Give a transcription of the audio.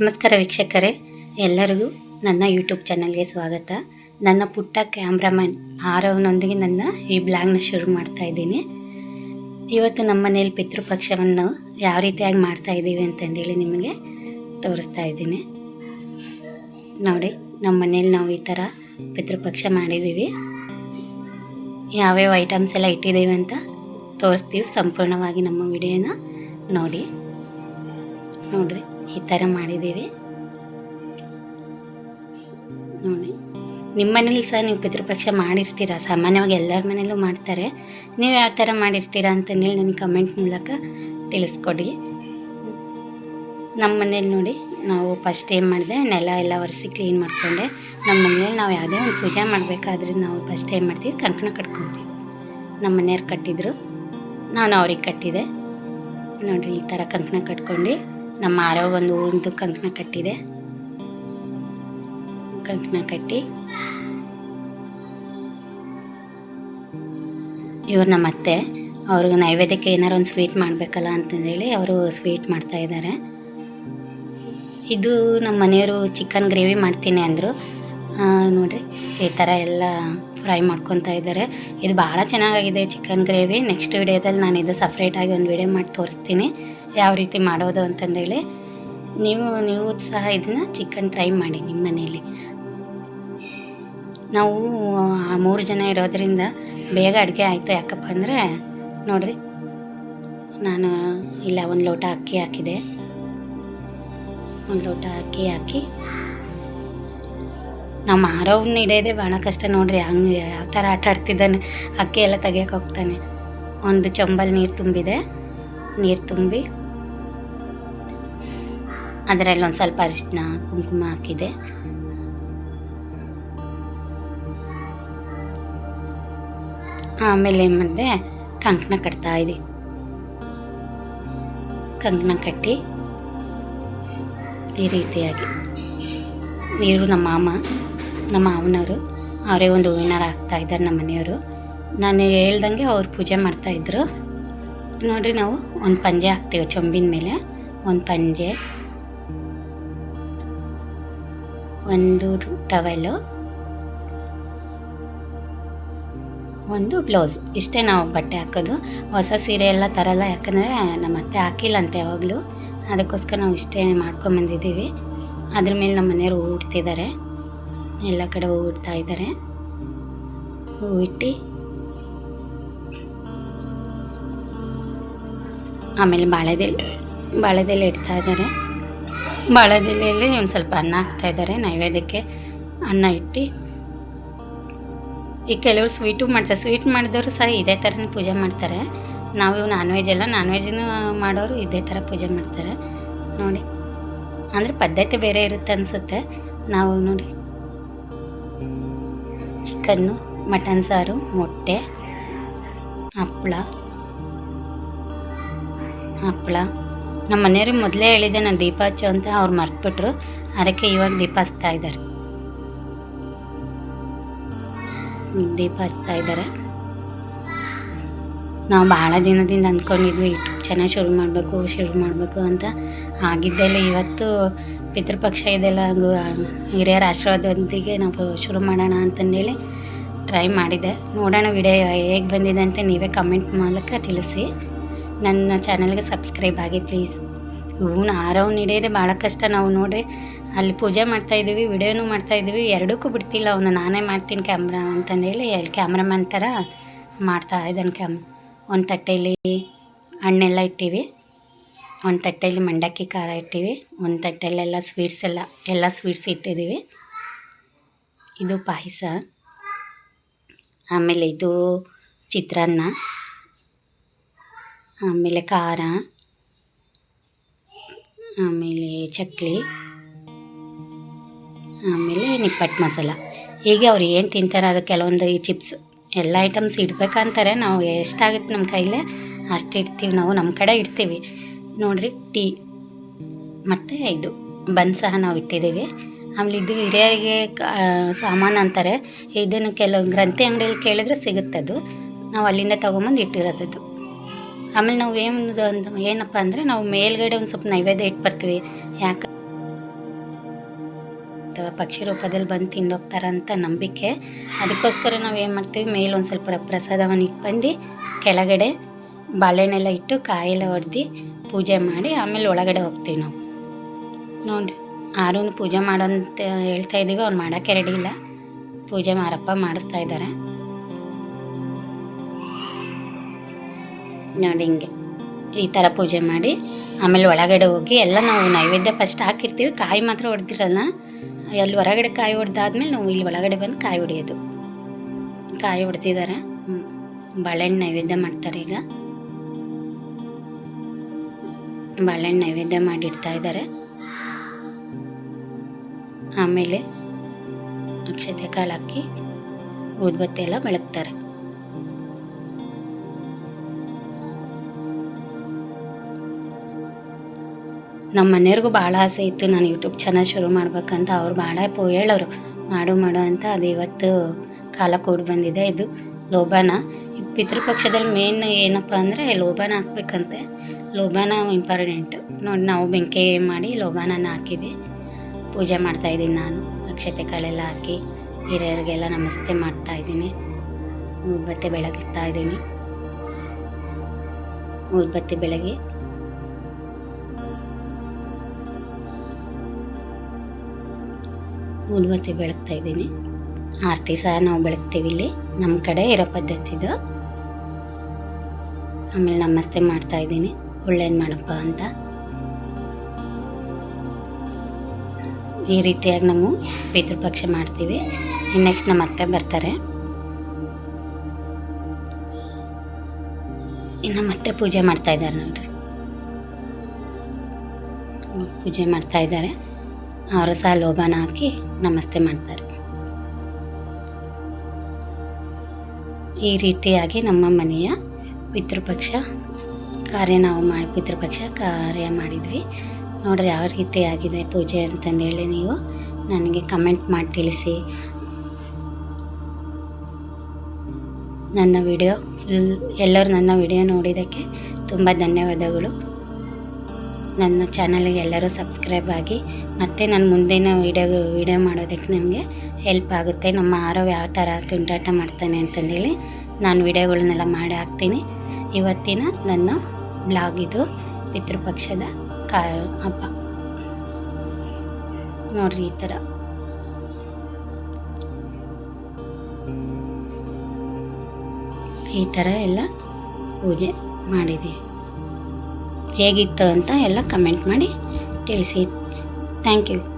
ನಮಸ್ಕಾರ ವೀಕ್ಷಕರೇ, ಎಲ್ಲರಿಗೂ ನನ್ನ ಯೂಟ್ಯೂಬ್ ಚಾನಲ್ಗೆ ಸ್ವಾಗತ. ನನ್ನ ಪುಟ್ಟ ಕ್ಯಾಮ್ರಾಮನ್ ಆರವನೊಂದಿಗೆ ನನ್ನ ಈ ಬ್ಲಾಗ್ನ ಶುರು ಮಾಡ್ತಾ ಇದ್ದೀನಿ. ಇವತ್ತು ನಮ್ಮ ಮನೆಯಲ್ಲಿ ಪಿತೃಪಕ್ಷವನ್ನು ಯಾವ ರೀತಿಯಾಗಿ ಮಾಡ್ತಾ ಇದ್ದೀವಿ ಅಂತಂದೇಳಿ ನಿಮಗೆ ತೋರಿಸ್ತಾ ಇದ್ದೀನಿ. ನೋಡಿ, ನಮ್ಮ ಮನೇಲಿ ನಾವು ಈ ಥರ ಪಿತೃಪಕ್ಷ ಮಾಡಿದ್ದೀವಿ. ಯಾವ್ಯಾವ ಐಟಮ್ಸ್ ಎಲ್ಲ ಇಟ್ಟಿದ್ದೀವಿ ಅಂತ ತೋರಿಸ್ತೀವಿ. ಸಂಪೂರ್ಣವಾಗಿ ನಮ್ಮ ವಿಡಿಯೋನ ನೋಡಿ. ನೋಡ್ರಿ. ಈ ಥರ ಮಾಡಿದ್ದೀವಿ. ನೋಡಿ, ನಿಮ್ಮ ಮನೇಲಿ ಸಹ ನೀವು ಪಿತೃಪಕ್ಷ ಮಾಡಿರ್ತೀರ? ಸಾಮಾನ್ಯವಾಗಿ ಎಲ್ಲರ ಮನೇಲೂ ಮಾಡ್ತಾರೆ. ನೀವು ಯಾವ ಥರ ಮಾಡಿರ್ತೀರಾ ಅಂತಂದೇಳಿ ನನಗೆ ಕಮೆಂಟ್ ಮೂಲಕ ತಿಳಿಸ್ಕೊಡಿ. ನಮ್ಮ ಮನೇಲಿ ನೋಡಿ, ನಾವು ಫಸ್ಟ್ ಏನು ಮಾಡಿದೆ, ನೆಲ ಎಲ್ಲ ಒರೆಸಿ ಕ್ಲೀನ್ ಮಾಡಿಕೊಂಡೆ. ನಮ್ಮ ಮನೇಲಿ ನಾವು ಯಾವುದೇ ಒಂದು ಪೂಜೆ ಮಾಡಬೇಕಾದ್ರೆ ನಾವು ಫಸ್ಟ್ ಏನು ಮಾಡ್ತೀವಿ, ಕಂಕಣ ಕಟ್ಕೊತೀವಿ. ನಮ್ಮ ಮನೆಯವ್ರು ಕಟ್ಟಿದ್ರು, ನಾನು ಅವ್ರಿಗೆ ಕಟ್ಟಿದೆ. ನೋಡಿರಿ, ಈ ಥರ ಕಂಕಣ ಕಟ್ಕೊಂಡು. ನಮ್ಮ ಆರೋಗ್ಯ ಒಂದು ಕಂಕಣ ಕಟ್ಟಿದೆ. ಕಂಕಣ ಕಟ್ಟಿ ಇವ್ರು ನಮ್ಮ ಅತ್ತೆ, ಅವ್ರಿಗೆ ನೈವೇದ್ಯಕ್ಕೆ ಏನಾರು ಒಂದು ಸ್ವೀಟ್ ಮಾಡಬೇಕಲ್ಲ ಅಂತಂದೇಳಿ ಅವರು ಸ್ವೀಟ್ ಮಾಡ್ತಾ ಇದ್ದಾರೆ. ಇದು ನಮ್ಮ ಮನೆಯವರು ಚಿಕನ್ ಗ್ರೇವಿ ಮಾಡ್ತೀನಿ ಅಂದರು. ನೋಡಿರಿ, ಈ ಥರ ಎಲ್ಲ ಫ್ರೈ ಮಾಡ್ಕೊತಾ ಇದ್ದಾರೆ. ಇದು ಭಾಳ ಚೆನ್ನಾಗಾಗಿದೆ ಚಿಕನ್ ಗ್ರೇವಿ. ನೆಕ್ಸ್ಟ್ ವಿಡಿಯೋದಲ್ಲಿ ನಾನು ಇದು ಸಪ್ರೇಟಾಗಿ ಒಂದು ವಿಡಿಯೋ ಮಾಡಿ ತೋರಿಸ್ತೀನಿ. ಯಾವ ರೀತಿ ಮಾಡೋದು ಅಂತಂದೇಳಿ ನೀವು ನೀವು ಸಹ ಇದನ್ನು ಚಿಕನ್ ಟ್ರೈ ಮಾಡಿ ನಿಮ್ಮ ಮನೆಯಲ್ಲಿ. ನಾವು ಮೂರು ಜನ ಇರೋದ್ರಿಂದ ಬೇಗ ಅಡುಗೆ ಆಯಿತು ಯಾಕಪ್ಪ ಅಂದರೆ, ನೋಡ್ರಿ, ನಾನು ಇಲ್ಲ, ಒಂದು ಲೋಟ ಅಕ್ಕಿ ಹಾಕಿದೆ. ಒಂದು ಲೋಟ ಅಕ್ಕಿ ಹಾಕಿ ನಾವು ಮಾರೋವ್ನ ಹಿಡಿಯೋದೇ ಭಾಳ ಕಷ್ಟ ನೋಡ್ರಿ, ಹಂಗೆ ಯಾವ ಥರ ಆಟ ಆಡ್ತಿದ್ದಾನೆ, ಅಕ್ಕಿ ಎಲ್ಲ ತೆಗಿಯೋಕೆ ಹೋಗ್ತಾನೆ. ಒಂದು ಚೊಂಬಲ್ ನೀರು ತುಂಬಿದೆ, ನೀರು ತುಂಬಿ ಅದರಲ್ಲಿ ಒಂದು ಸ್ವಲ್ಪ ಅರಿಶಿನ, ಕುಂಕುಮ ಹಾಕಿದೆ. ಆಮೇಲೆ ಏನು ಮಾಡಿದೆ? ಕಂಕಣ ಕಟ್ತಾ ಇದೆ. ಕಂಕಣ ಕಟ್ಟಿ ಈ ರೀತಿಯಾಗಿ ಇವರು ನಮ್ಮ ಮಾಮ, ನಮ್ಮ ಮಾವನವರು, ಅವರೇ ಒಂದು ಹೂವಿನಾರ ಹಾಕ್ತಾ ಇದ್ದಾರೆ ನಮ್ಮ ಮನೆಯವರು. ನಾನು ಹೇಳ್ದಂಗೆ ಅವ್ರು ಪೂಜೆ ಮಾಡ್ತಾಯಿದ್ರು ನೋಡಿರಿ ನಾವು ಒಂದು ಪಂಜೆ ಹಾಕ್ತೀವಿ, ಚೊಂಬಿನ ಮೇಲೆ. ಒಂದು ಪಂಜೆ ಒಂದು ಟವೆಲು, ಒಂದು ಬ್ಲೌಸ್. ಇಷ್ಟೇ ನಾವು ಬಟ್ಟೆ ಹಾಕೋದು. ಹೊಸ ಸೀರೆ ಎಲ್ಲ ತರಲ್ಲ, ಯಾಕಂದರೆ ನಮ್ಮ ಅತ್ತೆ ಹಾಕಿಲ್ಲಂತೆ ಯಾವಾಗಲೂ. ಅದಕ್ಕೋಸ್ಕರ ನಾವು ಇಷ್ಟೇ ಮಾಡ್ಕೊಂಬಂದಿದ್ದೀವಿ ಅದ್ರ ಮೇಲೆ ನಮ್ಮ ಮನೆಯವರು ಹೂ ಇಡ್ತಿದ್ದಾರೆ. ಎಲ್ಲ ಕಡೆ ಹೂ ಇಡ್ತಾ ಇದ್ದಾರೆ. ಹೂ ಇಟ್ಟು, ಆಮೇಲೆ ಬಾಳೆದೆಲೆ ಬಾಳೆದೆಲೆ ಇಡ್ತಾ ಇದ್ದಾರೆ. ಬಾಳೆದೆಲೆಯಲ್ಲಿ ಒಂದು ಸ್ವಲ್ಪ ಅನ್ನ ಹಾಕ್ತಾ ಇದ್ದಾರೆ. ನೈವೇದ್ಯಕ್ಕೆ ಅನ್ನ ಇಟ್ಟು. ಈ ಕೆಲವರು ಸ್ವೀಟು ಮಾಡ್ತಾರೆ. ಸ್ವೀಟ್ ಮಾಡಿದವರು ಸಹ ಇದೇ ಥರನೇ ಪೂಜೆ ಮಾಡ್ತಾರೆ. ನಾವು ನಾನ್ ವೆಜ್ ಎಲ್ಲ ನಾನ್ ವೆಜ್ನು ಮಾಡೋರು ಇದೇ ಥರ ಪೂಜೆ ಮಾಡ್ತಾರೆ. ನೋಡಿ. ಅಂದರೆ ಪದ್ಧತಿ ಬೇರೆ ಇರುತ್ತೆ ಅನಿಸುತ್ತೆ. ನಾವು ನೋಡಿ. ಚಿಕನ್ನು ಮಟನ್ ಸಾರು, ಮೊಟ್ಟೆ ಹಪ್ಪಳ ಹಪ್ಪಳ ನಮ್ಮ ಮನೆಯವ್ರಿಗೆ ಮೊದಲೇ ಹೇಳಿದೆ ನಾನು ದೀಪ ಹಚ್ಚು ಅಂತ ಅವ್ರು ಮರ್ತುಬಿಟ್ರು. ಅದಕ್ಕೆ ಇವಾಗ ದೀಪ ಹಚ್ತಾ ಇದ್ದಾರೆ. ದೀಪ ಹಚ್ತಾ ಇದ್ದಾರೆ. ನಾವು ಭಾಳ ದಿನದಿಂದ ಅಂದ್ಕೊಂಡಿದ್ವಿ, ಯೂಟ್ಯೂಬ್ ಚಾನಲ್ ಶುರು ಮಾಡಬೇಕು ಶುರು ಮಾಡಬೇಕು ಅಂತ. ಆಗಿದ್ದೆಲ್ಲ ಇವತ್ತು ಪಿತೃಪಕ್ಷ ಇದೆಲ್ಲ ಹಿರಿಯರ ಆಶೀರ್ವಾದದೊಂದಿಗೆ ನಾವು ಶುರು ಮಾಡೋಣ ಅಂತಂದೇಳಿ ಟ್ರೈ ಮಾಡಿದೆ. ನೋಡೋಣ ವಿಡಿಯೋ ಹೇಗೆ ಬಂದಿದೆ ಅಂತ ನೀವೇ ಕಮೆಂಟ್ ಮೂಲಕ ತಿಳಿಸಿ. ನನ್ನ ಚಾನಲ್ಗೆ ಸಬ್ಸ್ಕ್ರೈಬ್ ಆಗಿ ಪ್ಲೀಸ್. ಇವನು ಆರವ್ನ ಹಿಡಿಯೋದೇ ಭಾಳ ಕಷ್ಟ ನಾವು ನೋಡ್ರಿ. ಅಲ್ಲಿ ಪೂಜೆ ಮಾಡ್ತಾಯಿದ್ದೀವಿ ವಿಡಿಯೋನೂ ಮಾಡ್ತಾಯಿದ್ದೀವಿ ಎರಡಕ್ಕೂ ಬಿಡ್ತಿಲ್ಲ ಅವನು, ನಾನೇ ಮಾಡ್ತೀನಿ ಕ್ಯಾಮ್ರಾ ಅಂತಂದೇಳಿ ಅಲ್ಲಿ ಕ್ಯಾಮ್ರಾಮನ್ ಥರ ಮಾಡ್ತಾ ಇದ್ದಾನೆ ಕ್ಯಾಮ್. ಒಂದು ತಟ್ಟೆಯಲ್ಲಿ ಹಣ್ಣೆಲ್ಲ ಇಟ್ಟೀವಿ, ಒಂದು ತಟ್ಟೆಯಲ್ಲಿ ಮಂಡಕ್ಕಿ ಖಾರ ಇಟ್ಟೀವಿ, ಒಂದು ತಟ್ಟೆಯಲ್ಲೆಲ್ಲ ಸ್ವೀಟ್ಸ್ ಎಲ್ಲ ಎಲ್ಲ ಸ್ವೀಟ್ಸ್ ಇಟ್ಟಿದ್ದೀವಿ. ಇದು ಪಾಯಸ, ಆಮೇಲೆ ಇದು ಚಿತ್ರಾನ್ನ. ಆಮೇಲೆ ಖಾರ, ಆಮೇಲೆ ಚಕ್ಲಿ, ಆಮೇಲೆ ನಿಪ್ಪಟ್ಟು ಮಸಾಲ. ಹೀಗೆ ಅವ್ರು ಏನು ತಿಂತಾರೆ ಅದು ಕೆಲವೊಂದು ಈ ಚಿಪ್ಸ್ ಎಲ್ಲ ಐಟಮ್ಸ್ ಇಡ್ಬೇಕಂತಾರೆ. ನಾವು ಎಷ್ಟಾಗುತ್ತೆ ನಮ್ಮ ಕೈಲೇ ಅಷ್ಟು ಇಡ್ತೀವಿ ನಾವು. ನಮ್ಮ ಕಡೆ ಇಡ್ತೀವಿ. ನೋಡಿರಿ, ಟೀ, ಮತ್ತು ಇದು ಬನ್ ಸಹ ನಾವು ಇಟ್ಟಿದ್ದೀವಿ. ಆಮೇಲೆ ಇದು ಹಿರಿಯರಿಗೆ ಸಾಮಾನು ಅಂತಾರೆ. ಇದನ್ನು ಕೆಲವು ಗ್ರಂಥಿ ಅಂಗಡಿಯಲ್ಲಿ ಕೇಳಿದ್ರೆ ಸಿಗುತ್ತೆ ಅದು ನಾವು ಅಲ್ಲಿಂದ ತೊಗೊಂಬಂದು ಇಟ್ಟಿರೋದದು. ಆಮೇಲೆ ನಾವು ಏನು ಒಂದು ಏನಪ್ಪ ಅಂದರೆ ನಾವು ಮೇಲ್ಗಡೆ ಒಂದು ಸ್ವಲ್ಪ ನೈವೇದ್ಯ ಇಟ್ಟು ಬರ್ತೀವಿ. ಯಾಕೆ ಅಥವಾ ಪಕ್ಷಿ ರೂಪದಲ್ಲಿ ಬಂದು ತಿಂದೋಗ್ತಾರೆ ಅಂತ ನಂಬಿಕೆ. ಅದಕ್ಕೋಸ್ಕರ ನಾವು ಏನು ಮಾಡ್ತೀವಿ, ಮೇಲೆ ಒಂದು ಸ್ವಲ್ಪ ಪ್ರಸಾದವನ್ನು ಬಂದು, ಕೆಳಗಡೆ ಬಾಳೆಹಣ್ಣೆಲ್ಲ ಇಟ್ಟು ಕಾಯೆಲ್ಲ ಹೊಡೆದು ಪೂಜೆ ಮಾಡಿ ಆಮೇಲೆ ಒಳಗಡೆ ಹೋಗ್ತೀವಿ ನಾವು. ನೋಡಿರಿ ಆರೂ ಪೂಜೆ ಮಾಡೋಂತ ಹೇಳ್ತಾ ಇದ್ದೀವಿ ಅವ್ನು ಮಾಡೋಕ್ಕೆ ರೆಡಿ ಇಲ್ಲ. ಪೂಜೆ ಮಾರಪ್ಪ ಮಾಡಿಸ್ತಾ ಇದ್ದಾರೆ ನೋಡಿ ಹಿಂಗೆ ಈ ಥರ ಪೂಜೆ ಮಾಡಿ ಆಮೇಲೆ ಒಳಗಡೆ ಹೋಗಿ ಎಲ್ಲ ನಾವು ನೈವೇದ್ಯ ಫಸ್ಟ್ ಹಾಕಿರ್ತೀವಿ. ಕಾಯಿ ಮಾತ್ರ ಹೊಡೆದಿರಲ್ಲ. ಎಲ್ಲಿ ಹೊರಗಡೆ ಕಾಯಿ ಹೊಡೆದಾದ್ಮೇಲೆ ನಾವು ಇಲ್ಲಿ ಒಳಗಡೆ ಬಂದು ಕಾಯಿ ಹೊಡೆಯೋದು. ಕಾಯಿ ಹೊಡೆದಿದ್ದಾರೆ. ಬಾಳೆಹಣ್ಣು ನೈವೇದ್ಯ ಮಾಡ್ತಾರೆ ಈಗ. ಬಾಳೆಹಣ್ಣು ನೈವೇದ್ಯ ಮಾಡಿಡ್ತಾ ಇದ್ದಾರೆ. ಆಮೇಲೆ ಅಕ್ಷತೆ ಕಾಳು ಹಾಕಿ ಊದ್ಬತ್ತಿ ಎಲ್ಲ ಬೆಳಗ್ತಾರೆ. ನಮ್ಮ ಮನೆಯವ್ರಿಗೂ ಭಾಳ ಆಸೆ ಇತ್ತು ನಾನು ಯೂಟ್ಯೂಬ್ ಚಾನಲ್ ಶುರು ಮಾಡ್ಬೇಕಂತ. ಅವ್ರು ಭಾಳ ಪೋ ಹೇಳೋರು ಮಾಡು ಮಾಡು ಅಂತ ಅದು ಇವತ್ತು ಕಾಲ ಕೂಡಿ ಬಂದಿದೆ. ಇದು ಲೋಬಾನ ಪಿತೃಪಕ್ಷದಲ್ಲಿ ಮೇನ್ ಏನಪ್ಪ ಅಂದರೆ ಲೋಬಾನ ಹಾಕ್ಬೇಕಂತೆ. ಲೋಬಾನ ಇಂಪಾರ್ಟೆಂಟು ನೋಡಿ ನಾವು ಬೆಂಕಿ ಮಾಡಿ ಲೋಬಾನನ ಹಾಕಿದೆ ಪೂಜೆ ಮಾಡ್ತಾಯಿದ್ದೀನಿ ನಾನು. ಅಕ್ಷತೆ ಕಾಳೆಲ್ಲ ಹಾಕಿ ಹಿರಿಯರಿಗೆಲ್ಲ ನಮಸ್ತೆ ಮಾಡ್ತಾಯಿದ್ದೀನಿ ಊದ್ಬತ್ತಿ ಬೆಳಗಿಸ್ತಾ ಇದ್ದೀನಿ. ಊದ್ಬತ್ತಿ ಬೆಳಗಿ ಊದ್ಬತ್ತಿ ಬೆಳಗ್ತಾ ಇದ್ದೀನಿ. ಆರತಿ ಸಹ ನಾವು ಬೆಳಗ್ತೀವಿ ಇಲ್ಲಿ. ನಮ್ಮ ಕಡೆ ಇರೋ ಪದ್ಧತಿದು ಆಮೇಲೆ ನಮಸ್ತೆ ಮಾಡ್ತಾ ಇದ್ದೀನಿ. ಒಳ್ಳೇದು ಮಾಡಪ್ಪ ಅಂತ. ಈ ರೀತಿಯಾಗಿ ನಾವು ಪಿತೃಪಕ್ಷ ಮಾಡ್ತೀವಿ. ನೆಕ್ಸ್ಟ್ ನಮ್ಮ ಅತ್ತೆ ಬರ್ತಾರೆ. ಇನ್ನು ಮತ್ತೆ ಪೂಜೆ ಮಾಡ್ತಾ ಇದ್ದಾರೆ ನೋಡ್ರಿ. ಪೂಜೆ ಮಾಡ್ತಾ ಇದ್ದಾರೆ. ಅವರು ಸಹ ಲೋಬಾನ ಹಾಕಿ ನಮಸ್ತೆ ಮಾಡ್ತಾರೆ. ಈ ರೀತಿಯಾಗಿ ನಮ್ಮ ಮನೆಯ ಪಿತೃಪಕ್ಷ ಕಾರ್ಯ ನಾವು ಮಾಡಿ ಪಿತೃಪಕ್ಷ ಕಾರ್ಯ ಮಾಡಿದ್ವಿ. ನೋಡ್ರಿ ಯಾವ ರೀತಿ ಆಗಿದೆ ಪೂಜೆ ಅಂತಂದೇಳಿ ನೀವು ನನಗೆ ಕಮೆಂಟ್ ಮಾಡಿ ತಿಳಿಸಿ. ನನ್ನ ವಿಡಿಯೋ ಫುಲ್ ಎಲ್ಲರೂ ನನ್ನ ವಿಡಿಯೋ ನೋಡಿದ್ದಕ್ಕೆ ತುಂಬ ಧನ್ಯವಾದಗಳು. ನನ್ನ ಚಾನಲ್ಗೆ ಎಲ್ಲರೂ ಸಬ್ಸ್ಕ್ರೈಬ್ ಆಗಿ ಮತ್ತು ನಾನು ಮುಂದಿನ ವೀಡಿಯೋ ವೀಡಿಯೋ ಮಾಡೋದಕ್ಕೆ ನಮಗೆ ಹೆಲ್ಪ್ ಆಗುತ್ತೆ. ನಮ್ಮ ಆರವ್ ಯಾವ ಥರ ತುಂಟಾಟ ಮಾಡ್ತಾನೆ ಅಂತಂದೇಳಿ ನಾನು ವೀಡಿಯೋಗಳನ್ನೆಲ್ಲ ಮಾಡಿ ಹಾಕ್ತೀನಿ. ಇವತ್ತಿನ ನನ್ನ ಬ್ಲಾಗ್ ಇದು ಪಿತೃಪಕ್ಷದ ಕಾ ಹಬ್ಬ. ನೋಡ್ರಿ ಈ ಥರ. ಈ ಥರ ಎಲ್ಲ ಪೂಜೆ ಮಾಡಿದ್ದೀವಿ. ಹೇಗಿತ್ತು ಅಂತ ಎಲ್ಲ ಕಮೆಂಟ್ ಮಾಡಿ ತಿಳಿಸಿ. Thank you